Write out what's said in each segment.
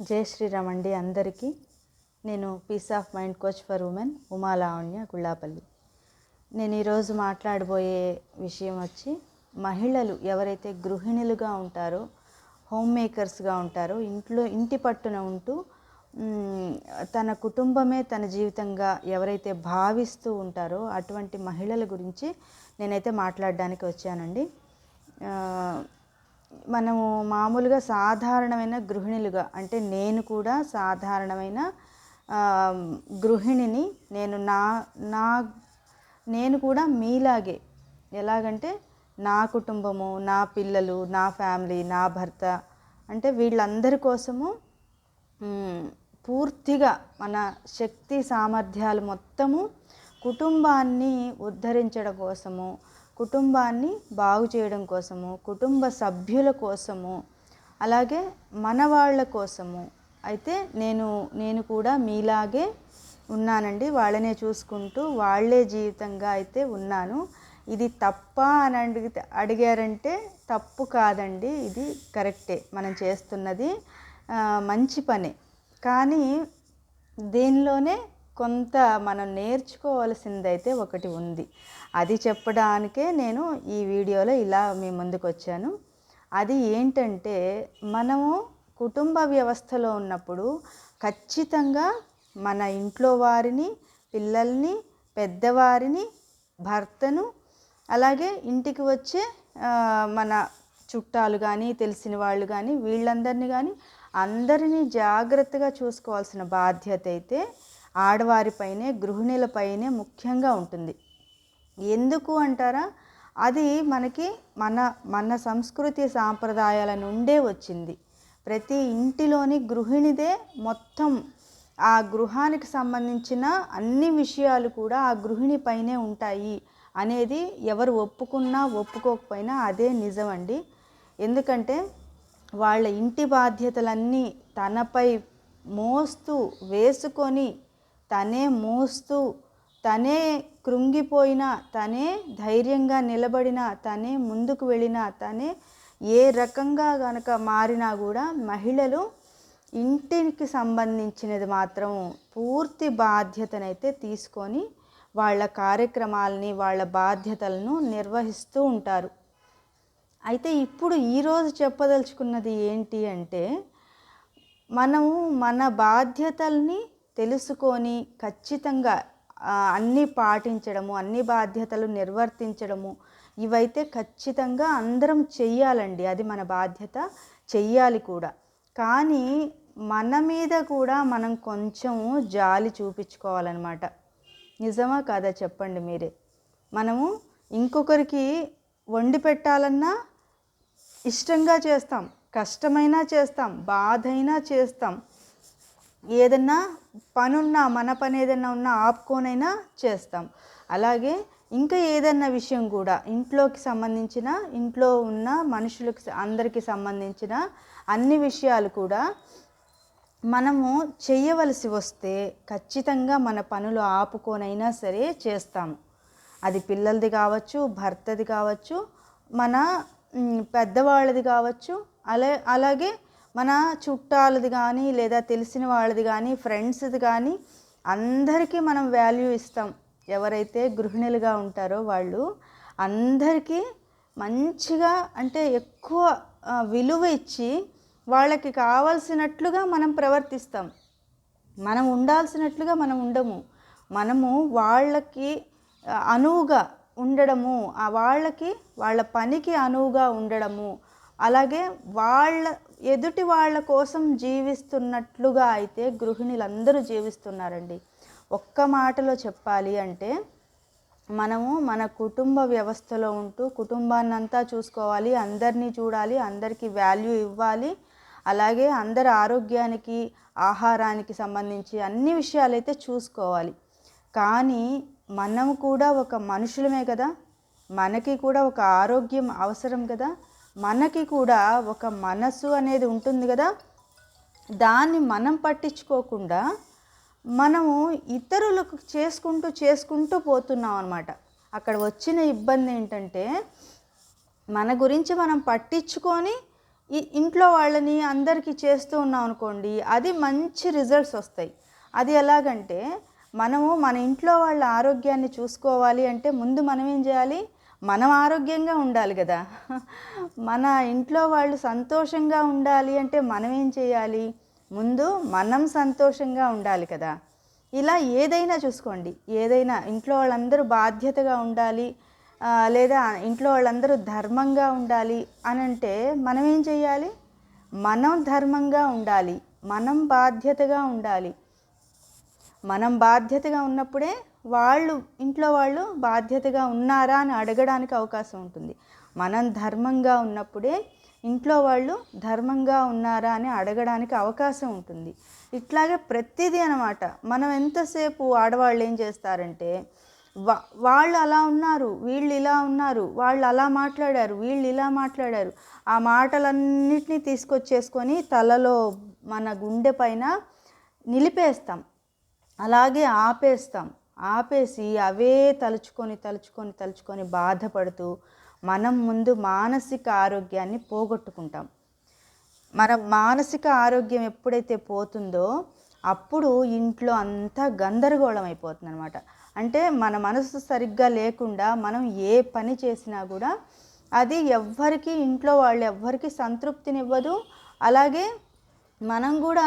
జై శ్రీరామ్ అండి అందరికీ. నేను peace of mind coach for women Umalavanya Gullapalli. నేను ఈరోజు మాట్లాడబోయే విషయం వచ్చి మహిళలు ఎవరైతే గృహిణులుగా ఉంటారో హోమ్ మేకర్స్గా ఉంటారో ఇంట్లో ఇంటి పట్టున ఉంటూ తన కుటుంబమే తన జీవితంగా ఎవరైతే భావిస్తూ ఉంటారో అటువంటి మహిళల గురించి నేనైతే మాట్లాడడానికి వచ్చానండి. మనము మామూలుగా సాధారణమైన గృహిణులుగా అంటే నేను కూడా సాధారణమైన గృహిణిని నేను నా నా నేను కూడా మీలాగే. ఎలాగంటే నా కుటుంబము నా పిల్లలు నా ఫ్యామిలీ నా భర్త అంటే వీళ్ళందరి కోసము పూర్తిగా మన శక్తి సామర్థ్యాలు మొత్తము కుటుంబాన్ని ఉద్ధరించడం కోసము కుటుంబాన్ని బాగు చేయడం కోసము కుటుంబ సభ్యుల కోసము అలాగే మన వాళ్ళ కోసము. అయితే నేను నేను కూడా మీలాగే ఉన్నానండి. వాళ్ళనే చూసుకుంటూ వాళ్ళే జీవితంగా అయితే ఉన్నాను. ఇది తప్ప అని అడిగితే అడిగారంటే తప్పు కాదండి. ఇది కరెక్టే. మనం చేస్తున్నది మంచి పనే. కానీ దీనిలోనే కొంత మనం నేర్చుకోవాల్సిందైతే ఒకటి ఉంది. అది చెప్పడానికే నేను ఈ వీడియోలో ఇలా మీ ముందుకు వచ్చాను అది ఏంటంటే మనము కుటుంబ వ్యవస్థలో ఉన్నప్పుడు ఖచ్చితంగా మన ఇంట్లో వారిని పిల్లల్ని పెద్దవారిని భర్తను అలాగే ఇంటికి వచ్చే మన చుట్టాలు కానీ తెలిసిన వాళ్ళు కానీ వీళ్ళందరినీ కానీ అందరినీ జాగ్రత్తగా చూసుకోవాల్సిన బాధ్యత అయితే ఆడవారిపైనే గృహిణులపైనే ముఖ్యంగా ఉంటుంది. ఎందుకు అంటారా? అది మనకి మన మన సంస్కృతి సాంప్రదాయాల నుండే వచ్చింది. ప్రతి ఇంటిలోని గృహిణిదే మొత్తం. ఆ గృహానికి సంబంధించిన అన్ని విషయాలు కూడా ఆ గృహిణి పైనే ఉంటాయి అనేది ఎవరు ఒప్పుకున్నా ఒప్పుకోకపోయినా అదే నిజమండి. ఎందుకంటే వాళ్ళ ఇంటి బాధ్యతలన్నీ తనపై మోస్తూ వేసుకొని తనే మోస్తూ తనే కృంగిపోయినా తనే ధైర్యంగా నిలబడినా తనే ముందుకు వెళ్ళినా తనే ఏ రకంగా కనుక మారినా కూడా మహిళలు ఇంటికి సంబంధించినది మాత్రం పూర్తి బాధ్యతనైతే తీసుకొని వాళ్ళ కార్యక్రమాలని వాళ్ళ బాధ్యతలను నిర్వహిస్తూ ఉంటారు. అయితే ఇప్పుడు ఈరోజు చెప్పదలుచుకున్నది ఏంటి అంటే మనము మన బాధ్యతల్ని తెలుసుకొని ఖచ్చితంగా అన్నీ పాటించడము అన్ని బాధ్యతలు నిర్వర్తించడము ఇవైతే ఖచ్చితంగా అందరం చెయ్యాలండి. అది మన బాధ్యత చెయ్యాలి కూడా. కానీ మన మీద కూడా మనం కొంచెం జాలి చూపించుకోవాలన్నమాట. నిజమా కాదా చెప్పండి మీరే? మనము ఇంకొకరికి వండి పెట్టాలన్నా ఇష్టంగా చేస్తాం కష్టమైనా చేస్తాం బాధైనా చేస్తాం. ఏదన్నా పనున్నా మన పని ఏదైనా ఉన్నా ఆపుకోనైనా చేస్తాం. అలాగే ఇంకా ఏదన్నా విషయం కూడా ఇంట్లోకి సంబంధించిన ఇంట్లో ఉన్న మనుషులకు అందరికీ సంబంధించిన అన్ని విషయాలు కూడా మనము చేయవలసి వస్తే ఖచ్చితంగా మన పనులు ఆపుకోనైనా సరే చేస్తాము అది పిల్లలది కావచ్చు భర్తది కావచ్చు మన పెద్దవాళ్ళది కావచ్చు అలా అలాగే మన చుట్టాలది కానీ లేదా తెలిసిన వాళ్ళది కానీ ఫ్రెండ్స్ది కానీ అందరికీ మనం వాల్యూ ఇస్తాం. ఎవరైతే గృహిణులుగా ఉంటారో వాళ్ళు అందరికీ మంచిగా అంటే ఎక్కువ విలువ ఇచ్చి వాళ్ళకి కావలసినట్లుగా మనం ప్రవర్తిస్తాం. మనం ఉండాల్సినట్లుగా మనం ఉండము. మనము వాళ్ళకి అనువుగా ఉండడము. ఆ వాళ్ళకి వాళ్ళ పనికి అనువుగా ఉండడము. అలాగే వాళ్ళ ఎదుటి వాళ్ళ కోసం జీవిస్తున్నట్లుగా అయితే గృహిణులందరూ జీవిస్తున్నారండి. ఒక్క మాటలో చెప్పాలి అంటే మనము మన కుటుంబ వ్యవస్థలో ఉంటూ కుటుంబాన్ని అంతా చూసుకోవాలి అందరినీ చూడాలి అందరికీ వాల్యూ ఇవ్వాలి అలాగే అందరి ఆరోగ్యానికి ఆహారానికి సంబంధించి అన్ని విషయాలైతే చూసుకోవాలి. కానీ మనం కూడా ఒక మనుషులమే కదా మనకి కూడా ఒక ఆరోగ్యం అవసరం కదా మనకి కూడా ఒక మనసు అనేది ఉంటుంది కదా. దాన్ని మనం పట్టించుకోకుండా మనము ఇతరులకు చేసుకుంటూ చేసుకుంటూ పోతున్నాం అనమాట అక్కడ వచ్చిన ఇబ్బంది ఏంటంటే మన గురించి మనం పట్టించుకొని ఇంట్లో వాళ్ళని అందరికీ చేస్తూ ఉన్నాం అనుకోండి అది మంచి రిజల్ట్స్ వస్తాయి. అది ఎలాగంటే మనము మన ఇంట్లో వాళ్ళ ఆరోగ్యాన్ని చూసుకోవాలి అంటే ముందు మనం ఏం చేయాలి? మనం ఆరోగ్యంగా ఉండాలి కదా. మన ఇంట్లో వాళ్ళు సంతోషంగా ఉండాలి అంటే మనం ఏం చేయాలి? ముందు మనం సంతోషంగా ఉండాలి కదా. ఇలా ఏదైనా చూసుకోండి. ఏదైనా ఇంట్లో వాళ్ళందరూ బాధ్యతగా ఉండాలి లేదా ఇంట్లో వాళ్ళందరూ ధర్మంగా ఉండాలి అని అంటే మనం ఏం చేయాలి? మనం ధర్మంగా ఉండాలి. మనం బాధ్యతగా ఉండాలి. మనం బాధ్యతగా ఉన్నప్పుడే వాళ్ళు ఇంట్లో వాళ్ళు బాధ్యతగా ఉన్నారా అని అడగడానికి అవకాశం ఉంటుంది. మనం ధర్మంగా ఉన్నప్పుడే ఇంట్లో వాళ్ళు ధర్మంగా ఉన్నారా అని అడగడానికి అవకాశం ఉంటుంది. ఇట్లాగే ప్రతిదీ అనమాట మనం ఎంతసేపు ఆడవాళ్ళు ఏం చేస్తారంటే వా వాళ్ళు అలా ఉన్నారు వీళ్ళు ఇలా ఉన్నారు వాళ్ళు అలా మాట్లాడారు వీళ్ళు ఇలా మాట్లాడారు ఆ మాటలన్నిటినీ తీసుకొచ్చేసుకొని తలలో మన గుండె పైన నిలిపేస్తాం. అలాగే ఆపేస్తాం. ఆపేసి అవే తలుచుకొని తలుచుకొని తలుచుకొని బాధపడుతూ మనం ముందు మానసిక ఆరోగ్యాన్ని పోగొట్టుకుంటాం. మన మానసిక ఆరోగ్యం ఎప్పుడైతే పోతుందో అప్పుడు ఇంట్లో అంతా గందరగోళం అయిపోతుంది అనమాట అంటే మన మనసు సరిగ్గా లేకుండా మనం ఏ పని చేసినా కూడా అది ఎవ్వరికి ఇంట్లో వాళ్ళు ఎవ్వరికి సంతృప్తినివ్వదు. అలాగే మనం కూడా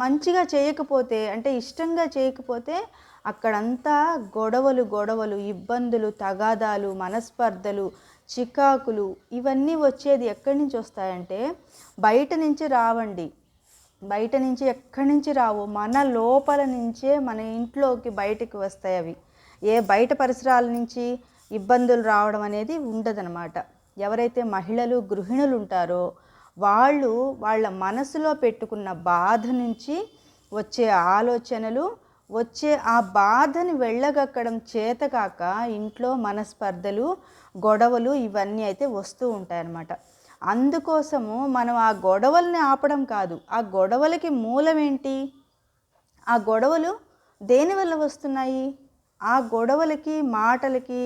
మంచిగా చేయకపోతే అంటే ఇష్టంగా చేయకపోతే అక్కడంతా గొడవలు గొడవలు ఇబ్బందులు తగాదాలు మనస్పర్ధలు చికాకులు ఇవన్నీ వచ్చేది ఎక్కడి నుంచి వస్తాయంటే బయట నుంచి రావండి. బయట నుంచి ఎక్కడి నుంచి రావు? మన లోపల నుంచే మన ఇంట్లోకి బయటికి వస్తాయి అవి. ఏ బయట పరిసరాల నుంచి ఇబ్బందులు రావడం అనేది ఉండదనమాట ఎవరైతే మహిళలు గృహిణులు ఉంటారో వాళ్ళు వాళ్ళ మనసులో పెట్టుకున్న బాధ నుంచి వచ్చే ఆలోచనలు వచ్చే ఆ బాధని వెళ్ళగక్కడం చేతకాక ఇంట్లో మనస్పర్ధలు గొడవలు ఇవన్నీ అయితే వస్తూ ఉంటాయన్నమాట. అందుకోసము మనం ఆ గొడవల్ని ఆపడం కాదు. ఆ గొడవలకి మూలం ఏంటి? ఆ గొడవలు దేనివల్ల వస్తున్నాయి? ఆ గొడవలకి మాటలకి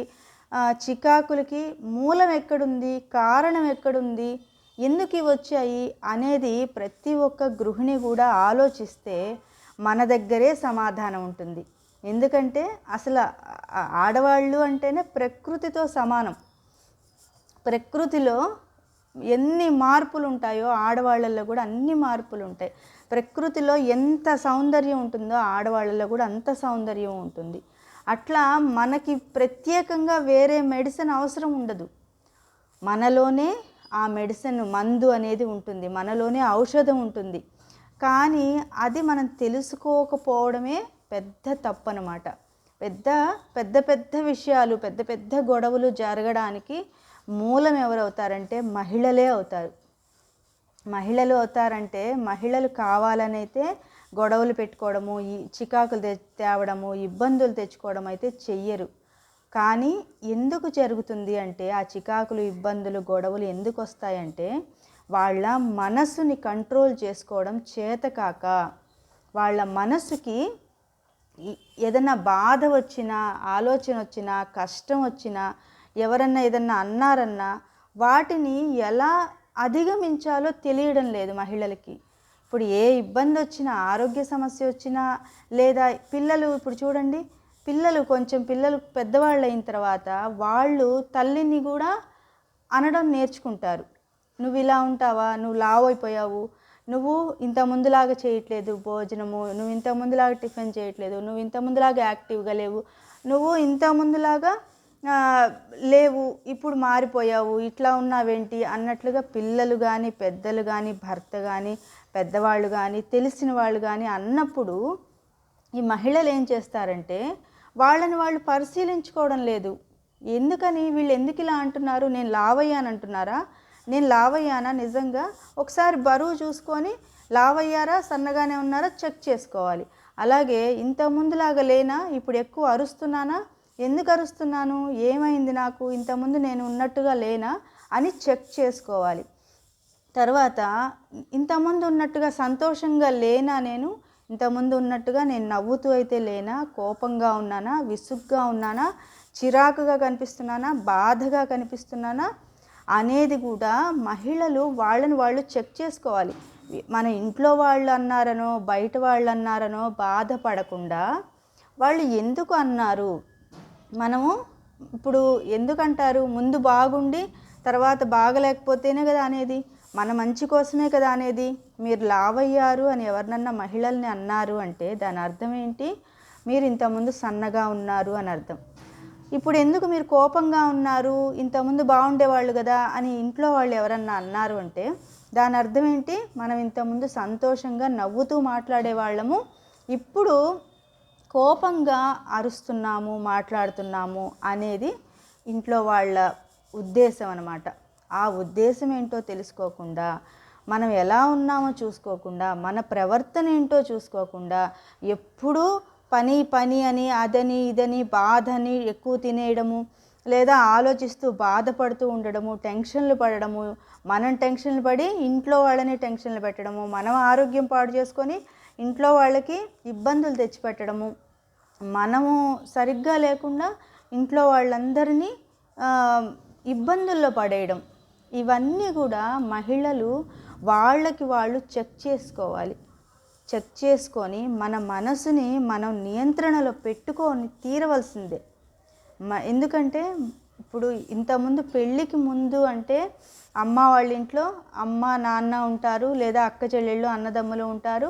చికాకులకి మూలం ఎక్కడుంది? కారణం ఎక్కడుంది? ఎందుకు వచ్చాయి? అనేది ప్రతి ఒక్క గృహిణి కూడా ఆలోచిస్తే మన దగ్గరే సమాధానం ఉంటుంది. ఎందుకంటే అసలు ఆడవాళ్ళు అంటేనే ప్రకృతితో సమానం. ప్రకృతిలో ఎన్ని మార్పులు ఉంటాయో ఆడవాళ్ళల్లో కూడా అన్ని మార్పులు ఉంటాయి. ప్రకృతిలో ఎంత సౌందర్యం ఉంటుందో ఆడవాళ్ళలో కూడా అంత సౌందర్యం ఉంటుంది. అట్లా మనకి ప్రత్యేకంగా వేరే మెడిసిన్ అవసరం ఉండదు. మనలోనే ఆ మెడిసిన్ మందు అనేది ఉంటుంది. మనలోనే ఔషధం ఉంటుంది. కానీ అది మనం తెలుసుకోకపోవడమే పెద్ద తప్పు అనమాట పెద్ద పెద్ద పెద్ద విషయాలు పెద్ద పెద్ద గొడవలు జరగడానికి మూలం ఎవరవుతారంటే మహిళలే అవుతారు. మహిళలు అవుతారంటే మహిళలు కావాలనైతే గొడవలు పెట్టుకోవడము ఈ చికాకులు తేవడము ఇబ్బందులు తెచ్చుకోవడం అయితే చెయ్యరు. కానీ ఎందుకు జరుగుతుంది అంటే ఆ చికాకులు ఇబ్బందులు గొడవలు ఎందుకు వస్తాయంటే వాళ్ళ మనసుని కంట్రోల్ చేసుకోవడం చేతకాక వాళ్ళ మనసుకి ఏదైనా ఏదన్నా బాధ వచ్చినా ఆలోచన వచ్చినా కష్టం వచ్చినా ఎవరన్నా ఏదన్నా అన్నారన్నా వాటిని ఎలా అధిగమించాలో తెలియడం లేదు మహిళలకి. ఇప్పుడు ఏ ఇబ్బంది వచ్చినా ఆరోగ్య సమస్య వచ్చినా లేదా పిల్లలు ఇప్పుడు చూడండి పిల్లలు కొంచెం పిల్లలు పెద్దవాళ్ళు అయిన తర్వాత వాళ్ళు తల్లిని కూడా అనడం నేర్చుకుంటారు. నువ్వు ఇలా ఉంటావా? నువ్వు లావు అయిపోయావు నువ్వు ఇంత ముందులాగా చేయట్లేదు భోజనము. నువ్వు ఇంత ముందులాగా టిఫిన్ చేయట్లేదు. నువ్వు ఇంత ముందులాగా యాక్టివ్గా లేవు. నువ్వు ఇంత ముందులాగా లేవు. ఇప్పుడు మారిపోయావు. ఇట్లా ఉన్నావేంటి? అన్నట్లుగా పిల్లలు కానీ పెద్దలు కానీ భర్త కానీ పెద్దవాళ్ళు కానీ తెలిసిన వాళ్ళు కానీ అన్నప్పుడు ఈ మహిళలు ఏం చేస్తారంటే వాళ్ళని వాళ్ళు పరిశీలించుకోవడం లేదు. ఎందుకని? వీళ్ళు ఎందుకు ఇలా అంటున్నారు? నేను లావయ్యాను అంటున్నారా నేను లావయ్యానా నిజంగా? ఒకసారి బరువు చూసుకొని లావయ్యారా సన్నగానే ఉన్నారా చెక్ చేసుకోవాలి. అలాగే ఇంత ముందులాగా లేనా? ఇప్పుడు ఎక్కువ అరుస్తున్నానా? ఎందుకు అరుస్తున్నాను? ఏమైంది నాకు? ఇంతకుముందు నేను ఉన్నట్టుగా లేనా? అని చెక్ చేసుకోవాలి. తర్వాత ఇంతకుముందు ఉన్నట్టుగా సంతోషంగా లేనా నేను? ఇంతకుముందు ఉన్నట్టుగా నేను నవ్వుతూ అయితే లేనా? కోపంగా ఉన్నానా? విసుగ్గా ఉన్నానా? చిరాకుగా కనిపిస్తున్నానా? బాధగా కనిపిస్తున్నానా? అనేది కూడా మహిళలు వాళ్ళని వాళ్ళు చెక్ చేసుకోవాలి. మన ఇంట్లో వాళ్ళు అన్నారనో బయట వాళ్ళు అన్నారనో బాధపడకుండా వాళ్ళు ఎందుకు అన్నారు? మనము ఇప్పుడు ఎందుకంటారు? ముందు బాగుండి తర్వాత బాగలేకపోతేనే కదా అనేది. మన మంచి కోసమే కదా అనేది. మీరు లావయ్యారు అని ఎవరినన్నా మహిళల్ని అన్నారు అంటే దాని అర్థం ఏంటి? మీరు ఇంతకుముందు సన్నగా ఉన్నారు అని అర్థం. ఇప్పుడు ఎందుకు మీరు కోపంగా ఉన్నారు? ఇంతకుముందు బాగుండేవాళ్ళు కదా అని ఇంట్లో వాళ్ళు ఎవరన్నా అన్నారు అంటే దాని అర్థం ఏంటి? మనం ఇంతకుముందు సంతోషంగా నవ్వుతూ మాట్లాడే వాళ్ళము ఇప్పుడు కోపంగా అరుస్తున్నాము మాట్లాడుతున్నాము అనేది ఇంట్లో వాళ్ళ ఉద్దేశం అనమాట ఆ ఉద్దేశం ఏంటో తెలుసుకోకుండా మనం ఎలా ఉన్నామో చూసుకోకుండా మన ప్రవర్తన ఏంటో చూసుకోకుండా ఎప్పుడూ పని పని అని అదని ఇదని బాధని ఎక్కువ తినేయడము లేదా ఆలోచిస్తూ బాధపడుతూ ఉండడము టెన్షన్లు పడడము మనం టెన్షన్లు పడి ఇంట్లో వాళ్ళని టెన్షన్లు పెట్టడము మనం ఆరోగ్యం పాడు చేసుకొని ఇంట్లో వాళ్ళకి ఇబ్బందులు తెచ్చిపెట్టడము. మనము సరిగ్గా లేకుండా ఇంట్లో వాళ్ళందరినీ ఇబ్బందుల్లో పడేయడం. ఇవన్నీ కూడా మహిళలు వాళ్ళకి వాళ్ళు చెక్ చేసుకోవాలి. చెక్ చేసుకొని మన మనసుని మనం నియంత్రణలో పెట్టుకొని తీరవలసిందే. మ ఎందుకంటే ఇప్పుడు ఇంతకుముందు పెళ్ళికి ముందు అంటే అమ్మ వాళ్ళ ఇంట్లో అమ్మ నాన్న ఉంటారు లేదా అక్క చెల్లెళ్ళు అన్నదమ్ములు ఉంటారు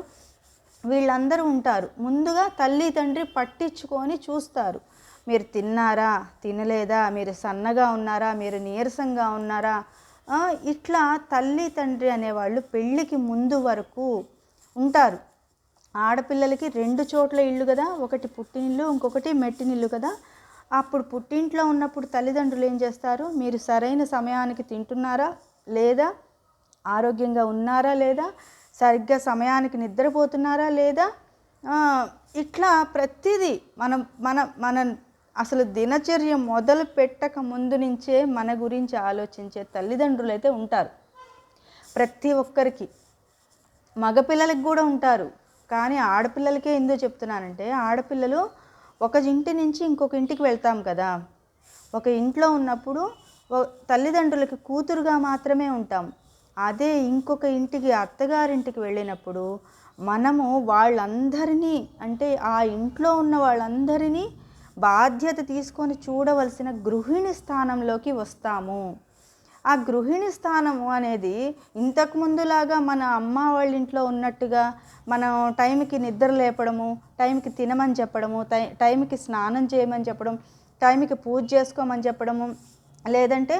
వీళ్ళందరూ ఉంటారు. ముందుగా తల్లి తండ్రి పట్టించుకొని చూస్తారు. మీరు తిన్నారా? తినలేదా? మీరు సన్నగా ఉన్నారా? మీరు నీరసంగా ఉన్నారా? ఇట్లా తల్లి తండ్రి అనేవాళ్ళు పెళ్ళికి ముందు వరకు ఉంటారు. ఆడపిల్లలకి రెండు చోట్ల ఇల్లు కదా ఒకటి పుట్టినిల్లు ఇంకొకటి మెట్టినిల్లు కదా. అప్పుడు పుట్టింట్లో ఉన్నప్పుడు తల్లిదండ్రులు ఏం చేస్తారు? మీరు సరైన సమయానికి తింటున్నారా లేదా? ఆరోగ్యంగా ఉన్నారా లేదా? సరిగ్గా సమయానికి నిద్రపోతున్నారా లేదా? ఇట్లా ప్రతిదీ మనం మన మన అసలు దినచర్య మొదలు పెట్టక ముందు నుంచే మన గురించి ఆలోచించే తల్లిదండ్రులు అయితే ఉంటారు. ప్రతి ఒక్కరికి మగపిల్లలకి కూడా ఉంటారు. కానీ ఆడపిల్లలకే ఎందుకు చెప్తున్నానంటే ఆడపిల్లలు ఒక ఇంటి నుంచి ఇంకొక ఇంటికి వెళ్తాం కదా. ఒక ఇంట్లో ఉన్నప్పుడు తల్లిదండ్రులకి కూతురుగా మాత్రమే ఉంటాం. అదే ఇంకొక ఇంటికి అత్తగారింటికి వెళ్ళినప్పుడు మనము వాళ్ళందరినీ అంటే ఆ ఇంట్లో ఉన్న వాళ్ళందరినీ బాధ్యత తీసుకొని చూడవలసిన గృహిణి స్థానంలోకి వస్తాము. ఆ గృహిణి స్థానము అనేది ఇంతకు ముందులాగా మన అమ్మ వాళ్ళ ఇంట్లో ఉన్నట్టుగా మనం టైంకి నిద్ర లేపడము టైంకి తినమని చెప్పడము టై టైంకి స్నానం చేయమని చెప్పడం టైంకి పూజ చేసుకోమని చెప్పడము లేదంటే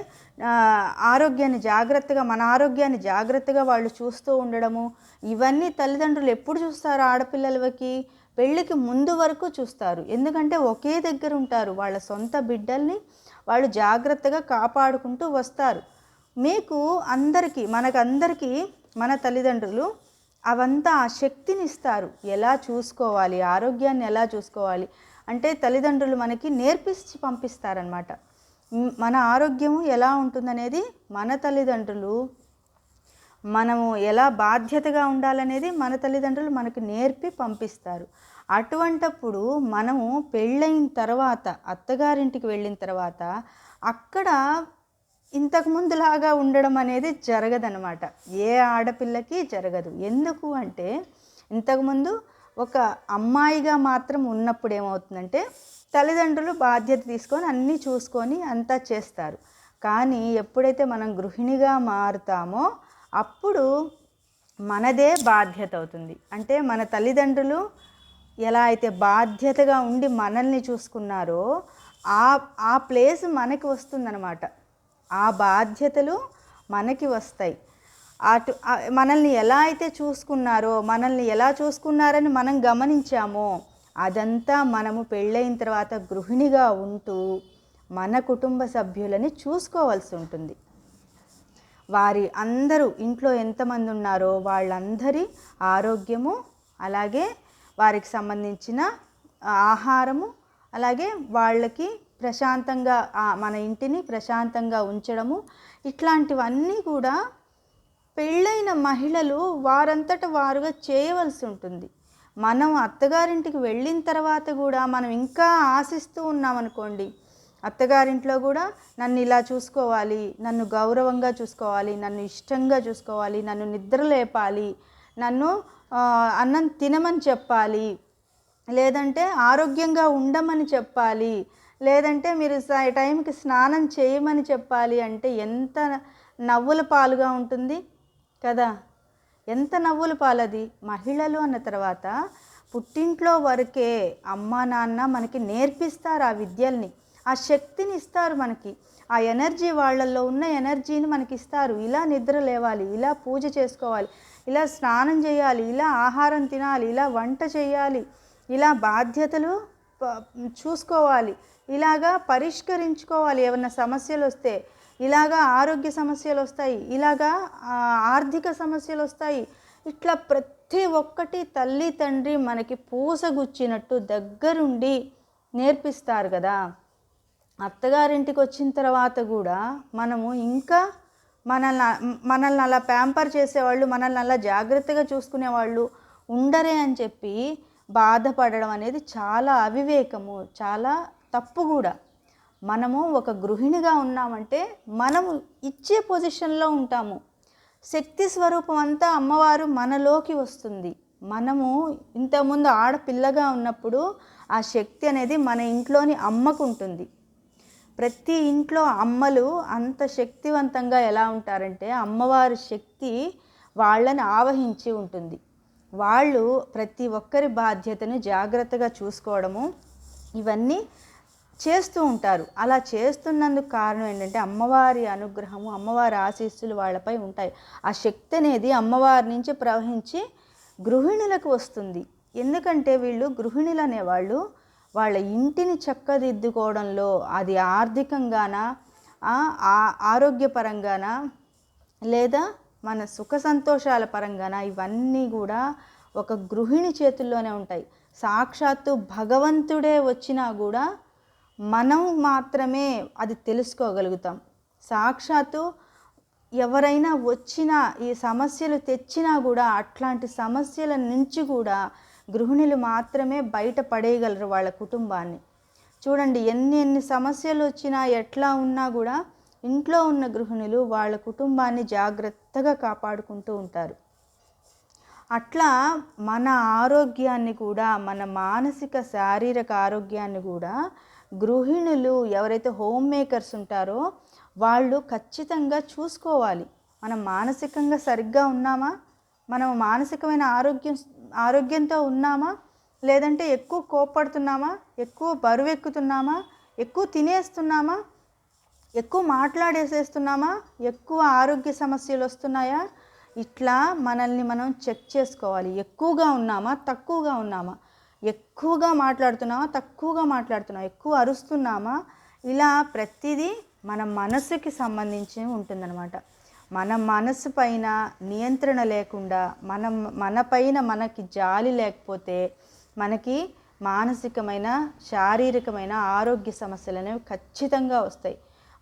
ఆరోగ్యాన్ని జాగ్రత్తగా మన ఆరోగ్యాన్ని జాగ్రత్తగా వాళ్ళు చూస్తూ ఉండడము ఇవన్నీ తల్లిదండ్రులు ఎప్పుడు చూస్తారు? ఆడపిల్లలకి పెళ్ళికి ముందు వరకు చూస్తారు. ఎందుకంటే ఒకే దగ్గర ఉంటారు. వాళ్ళ సొంత బిడ్డల్ని వాళ్ళు జాగ్రత్తగా కాపాడుకుంటూ వస్తారు. మీకు అందరికీ మనకందరికీ మన తల్లిదండ్రులు అవంతా ఆ శక్తిని ఇస్తారు ఎలా చూసుకోవాలి? ఆరోగ్యాన్ని ఎలా చూసుకోవాలి? అంటే తల్లిదండ్రులు మనకి నేర్పించి పంపిస్తారనమాట మన ఆరోగ్యము ఎలా ఉంటుందనేది మన తల్లిదండ్రులు మనము ఎలా బాధ్యతగా ఉండాలనేది మన తల్లిదండ్రులు మనకు నేర్పి పంపిస్తారు. అటువంటప్పుడు మనము పెళ్ళైన తర్వాత అత్తగారింటికి వెళ్ళిన తర్వాత అక్కడ ఇంతకుముందులాగా ఉండడం అనేది జరగదనమాట ఏ ఆడపిల్లకి జరగదు. ఎందుకు అంటే ఇంతకుముందు ఒక అమ్మాయిగా మాత్రం ఉన్నప్పుడు ఏమవుతుందంటే తల్లిదండ్రులు బాధ్యత తీసుకొని అన్నీ చూసుకొని అంతా చేస్తారు. కానీ ఎప్పుడైతే మనం గృహిణిగా మారుతామో అప్పుడు మనదే బాధ్యత అవుతుంది. అంటే మన తల్లిదండ్రులు ఎలా అయితే బాధ్యతగా ఉండి మనల్ని చూసుకున్నారో ఆ ఆ ప్లేస్ మనకి వస్తుందన్నమాట. ఆ బాధ్యతలు మనకి వస్తాయి. అటు మనల్ని ఎలా అయితే చూసుకున్నారో మనల్ని ఎలా చూసుకున్నారని మనం గమనించామో అదంతా మనము పెళ్ళైన తర్వాత గృహిణిగా ఉంటూ మన కుటుంబ సభ్యులని చూసుకోవాల్సి ఉంటుంది. వారి అందరూ ఇంట్లో ఎంతమంది ఉన్నారో వాళ్ళందరి ఆరోగ్యము అలాగే వారికి సంబంధించిన ఆహారము అలాగే వాళ్ళకి ప్రశాంతంగా మన ఇంటిని ప్రశాంతంగా ఉంచడము. ఇట్లాంటివన్నీ కూడా పెళ్ళైన మహిళలు వారంతట వారుగా చేయవలసి ఉంటుంది. మనం అత్తగారింటికి వెళ్ళిన తర్వాత కూడా మనం ఇంకా ఆశిస్తూ ఉన్నామనుకోండి అత్తగారింట్లో కూడా నన్ను ఇలా చూసుకోవాలి నన్ను గౌరవంగా చూసుకోవాలి నన్ను ఇష్టంగా చూసుకోవాలి నన్ను నిద్ర లేపాలి నన్ను అన్నం తినమని చెప్పాలి లేదంటే ఆరోగ్యంగా ఉండమని చెప్పాలి లేదంటే మీరు టైంకి స్నానం చేయమని చెప్పాలి అంటే ఎంత నవ్వుల పాలుగా ఉంటుంది కదా? ఎంత నవ్వుల పాలది? మహిళలు అన్న తర్వాత పుట్టింట్లో వరకే అమ్మ నాన్న మనకి నేర్పిస్తారు ఆ విద్యల్ని. ఆ శక్తిని ఇస్తారు మనకి. ఆ ఎనర్జీ వాళ్ళల్లో ఉన్న ఎనర్జీని మనకి ఇస్తారు. ఇలా నిద్ర లేవాలి ఇలా పూజ చేసుకోవాలి ఇలా స్నానం చేయాలి ఇలా ఆహారం తినాలి ఇలా వంట చేయాలి ఇలా బాధ్యతలు చూసుకోవాలి. ఇలాగా పరిష్కరించుకోవాలి. ఏమన్నా సమస్యలు వస్తే ఇలాగా ఆరోగ్య సమస్యలు వస్తాయి ఇలాగా ఆర్థిక సమస్యలు వస్తాయి ఇట్లా ప్రతి ఒక్కటి తల్లి తండ్రి మనకి పూసగుచ్చినట్టు దగ్గరుండి నేర్పిస్తారు కదా. అత్తగారింటికి వచ్చిన తర్వాత కూడా మనము ఇంకా మనల్ని మనల్ని అలా ప్యాంపర్ చేసేవాళ్ళు మనల్ని అలా జాగ్రత్తగా చూసుకునేవాళ్ళు ఉండరే అని చెప్పి బాధపడడం అనేది చాలా అవివేకము చాలా తప్పు కూడా. మనము ఒక గృహిణిగా ఉన్నామంటే మనము ఇచ్చే పొజిషన్లో ఉంటాము. శక్తి స్వరూపం అంతా అమ్మవారు మనలోకి వస్తుంది. మనము ఇంతకుముందు ఆడపిల్లగా ఉన్నప్పుడు ఆ శక్తి అనేది మన ఇంట్లోని అమ్మకు ఉంటుంది. ప్రతి ఇంట్లో అమ్మలు అంత శక్తివంతంగా ఎలా ఉంటారంటే అమ్మవారి శక్తి వాళ్ళని ఆవహించి ఉంటుంది. వాళ్ళు ప్రతి ఒక్కరి బాధ్యతను జాగ్రత్తగా చూసుకోవడము ఇవన్నీ చేస్తూ ఉంటారు. అలా చేస్తున్నందుకు కారణం ఏంటంటే అమ్మవారి అనుగ్రహము అమ్మవారి ఆశీస్సులు వాళ్ళపై ఉంటాయి. ఆ శక్తి అనేది అమ్మవారి నుంచి ప్రవహించి గృహిణులకు వస్తుంది. ఎందుకంటే వీళ్ళు గృహిణులు అనేవాళ్ళు వాళ్ళ ఇంటిని చక్కదిద్దుకోవడంలో అది ఆర్థికంగానా ఆ, ఆరోగ్యపరంగానా లేదా మన సుఖ సంతోషాల పరంగాన ఇవన్నీ కూడా ఒక గృహిణి చేతుల్లోనే ఉంటాయి. సాక్షాత్తు భగవంతుడే వచ్చినా కూడా మనం మాత్రమే అది తెలుసుకోగలుగుతాం. సాక్షాత్తు ఎవరైనా వచ్చినా ఈ సమస్యలు తెచ్చినా కూడా అట్లాంటి సమస్యల నుంచి కూడా గృహిణులు మాత్రమే బయట పడేయగలరు వాళ్ళ కుటుంబాన్ని. చూడండి ఎన్ని ఎన్ని సమస్యలు వచ్చినా ఎట్లా ఉన్నా కూడా ఇంట్లో ఉన్న గృహిణులు వాళ్ళ కుటుంబాన్ని జాగ్రత్తగా కాపాడుకుంటూ ఉంటారు. అట్లా మన ఆరోగ్యాన్ని కూడా మన మానసిక శారీరక ఆరోగ్యాన్ని కూడా గృహిణులు ఎవరైతే హోమ్ మేకర్స్ ఉంటారో వాళ్ళు ఖచ్చితంగా చూసుకోవాలి. మనం మానసికంగా సరిగ్గా ఉన్నామా? మనం మానసికమైన ఆరోగ్యం ఆరోగ్యంతో ఉన్నామా? లేదంటే ఎక్కువ కోప్పడుతున్నామా? ఎక్కువ బరువు ఎక్కుతున్నామా ఎక్కువ తినేస్తున్నామా? ఎక్కువ మాట్లాడేసేస్తున్నామా? ఎక్కువ ఆరోగ్య సమస్యలు వస్తున్నాయా? ఇట్లా మనల్ని మనం చెక్ చేసుకోవాలి. ఎక్కువగా ఉన్నామా? తక్కువగా ఉన్నామా? ఎక్కువగా మాట్లాడుతున్నామా తక్కువగా మాట్లాడుతున్నామా ఎక్కువ అరుస్తున్నామా? ఇలా ప్రతిదీ మన మనసుకి సంబంధించి ఉంటుందన్నమాట. మన మనసు పైన నియంత్రణ లేకుండా మనం మన పైన మనకి జాలి లేకపోతే మనకి మానసికమైన శారీరకమైన ఆరోగ్య సమస్యలు అనేవి ఖచ్చితంగా వస్తాయి.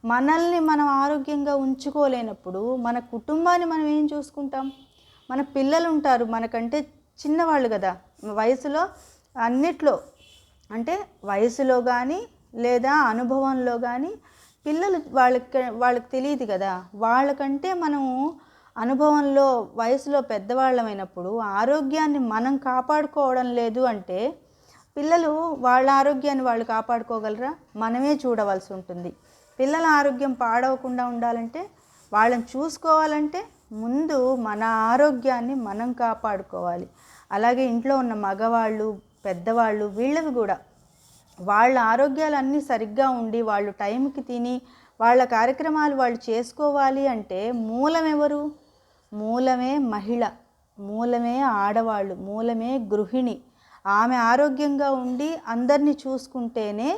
మనల్ని మనం ఆరోగ్యంగా ఉంచుకోలేనప్పుడు మన కుటుంబాన్ని మనం ఏం చూసుకుంటాం? మన పిల్లలు ఉంటారు మనకంటే చిన్నవాళ్ళు కదా. వయసులో అన్నిట్లో అంటే వయసులో కానీ లేదా అనుభవంలో కానీ పిల్లలు వాళ్ళకి వాళ్ళకి తెలియదు కదా. వాళ్ళకంటే మనము అనుభవంలో వయసులో పెద్దవాళ్ళమైనప్పుడు ఆరోగ్యాన్ని మనం కాపాడుకోవడం లేదు అంటే పిల్లలు వాళ్ళ ఆరోగ్యాన్ని వాళ్ళు కాపాడుకోగలరా? మనమే చూడవలసి ఉంటుంది. పిల్లల ఆరోగ్యం పాడవకుండా ఉండాలంటే వాళ్ళని చూసుకోవాలంటే ముందు మన ఆరోగ్యాన్ని మనం కాపాడుకోవాలి. అలాగే ఇంట్లో ఉన్న మగవాళ్ళు పెద్దవాళ్ళు వీళ్ళవి కూడా. వాళ్ళ ఆరోగ్యాలు అన్నీ సరిగ్గా ఉండి వాళ్ళు టైంకి తిని వాళ్ళ కార్యక్రమాలు వాళ్ళు చేసుకోవాలి అంటే మూలం ఎవరు? మూలమే మహిళ మూలమే ఆడవాళ్ళు మూలమే గృహిణి. ఆమె ఆరోగ్యంగా ఉండి అందరినీ చూసుకుంటేనే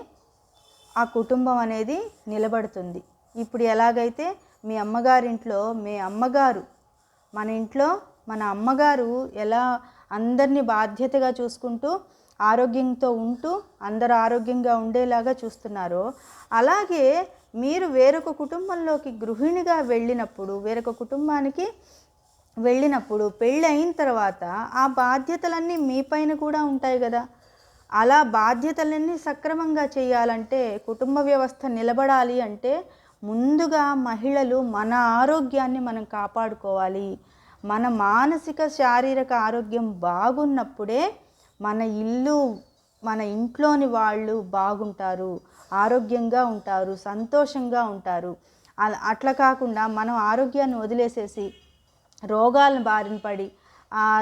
ఆ కుటుంబం అనేది నిలబడుతుంది. ఇప్పుడు ఎలాగైతే మీ అమ్మగారింట్లో మీ అమ్మగారు మన ఇంట్లో మన అమ్మగారు ఎలా అందరినీ బాధ్యతగా చూసుకుంటూ ఆరోగ్యంతో ఉంటూ అందరు ఆరోగ్యంగా ఉండేలాగా చూస్తున్నారో అలాగే మీరు వేరొక కుటుంబంలోకి గృహిణిగా వెళ్ళినప్పుడు వేరొక కుటుంబానికి వెళ్ళినప్పుడు పెళ్ళి అయిన తర్వాత ఆ బాధ్యతలన్నీ మీ పైన కూడా ఉంటాయి కదా. అలా బాధ్యతలన్నీ సక్రమంగా చేయాలంటే కుటుంబ వ్యవస్థ నిలబడాలి అంటే ముందుగా మహిళలు మన ఆరోగ్యాన్ని మనం కాపాడుకోవాలి. మన మానసిక శారీరక ఆరోగ్యం బాగున్నప్పుడే మన ఇల్లు మన ఇంట్లోని వాళ్ళు బాగుంటారు ఆరోగ్యంగా ఉంటారు సంతోషంగా ఉంటారు. అట్లా కాకుండా మనం ఆరోగ్యాన్ని వదిలేసేసి రోగాలను బారిన పడి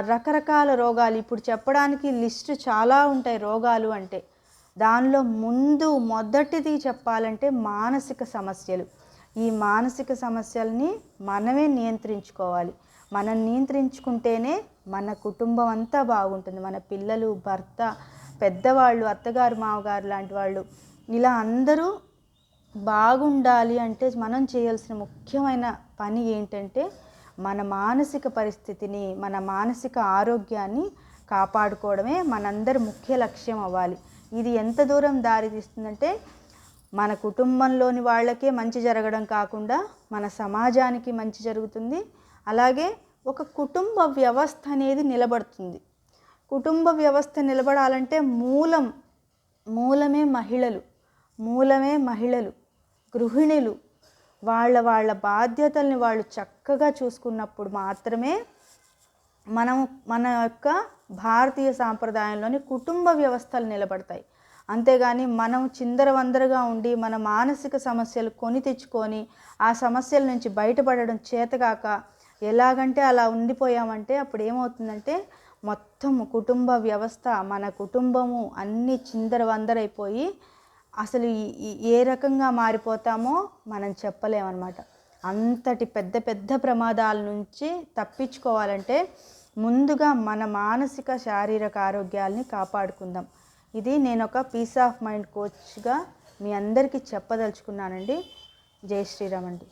రకరకాల రోగాలు ఇప్పుడు చెప్పడానికి లిస్ట్ చాలా ఉంటాయి రోగాలు అంటే. దానిలో ముందు మొదటిది చెప్పాలంటే మానసిక సమస్యలు. ఈ మానసిక సమస్యల్ని మనమే నియంత్రించుకోవాలి. మనం నియంత్రించుకుంటేనే మన కుటుంబం అంతా బాగుంటుంది. మన పిల్లలు భర్త పెద్దవాళ్ళు అత్తగారు మామగారు లాంటి వాళ్ళు ఇలా అందరూ బాగుండాలి అంటే మనం చేయాల్సిన ముఖ్యమైన పని ఏంటంటే మన మానసిక పరిస్థితిని మన మానసిక ఆరోగ్యాన్ని కాపాడుకోవడమే మనందరి ముఖ్య లక్ష్యం అవ్వాలి. ఇది ఎంత దూరం దారి తీస్తుందంటే మన కుటుంబంలోని వాళ్ళకే మంచి జరగడం కాకుండా మన సమాజానికి మంచి జరుగుతుంది. అలాగే ఒక కుటుంబ వ్యవస్థ అనేది నిలబడుతుంది. కుటుంబ వ్యవస్థ నిలబడాలంటే మూలం మూలమే మహిళలు మూలమే మహిళలు గృహిణులు. వాళ్ళ వాళ్ళ బాధ్యతల్ని వాళ్ళు చక్కగా చూసుకున్నప్పుడు మాత్రమే మనం మన యొక్క భారతీయ సాంప్రదాయంలోని కుటుంబ వ్యవస్థలు నిలబడతాయి. అంతేగాని మనం చిందరవందరగా ఉండి మన మానసిక సమస్యలు కొని తెచ్చుకొని ఆ సమస్యల నుంచి బయటపడడం చేతగాక ఎలాగంటే అలా ఉండిపోయామంటే అప్పుడు ఏమవుతుందంటే మొత్తం కుటుంబ వ్యవస్థ మన కుటుంబము అన్నీ చిందరవందరైపోయి అసలు ఏ రకంగా మారిపోతామో మనం చెప్పలేమన్నమాట. అంతటి పెద్ద పెద్ద ప్రమాదాల నుంచి తప్పించుకోవాలంటే ముందుగా మన మానసిక శారీరక ఆరోగ్యాల్ని కాపాడుకుందాం. ఇది నేను ఒక పీస్ ఆఫ్ మైండ్ కోచ్గా మీ అందరికీ చెప్పదలుచుకున్నానండి. జై శ్రీరామ్ అండి.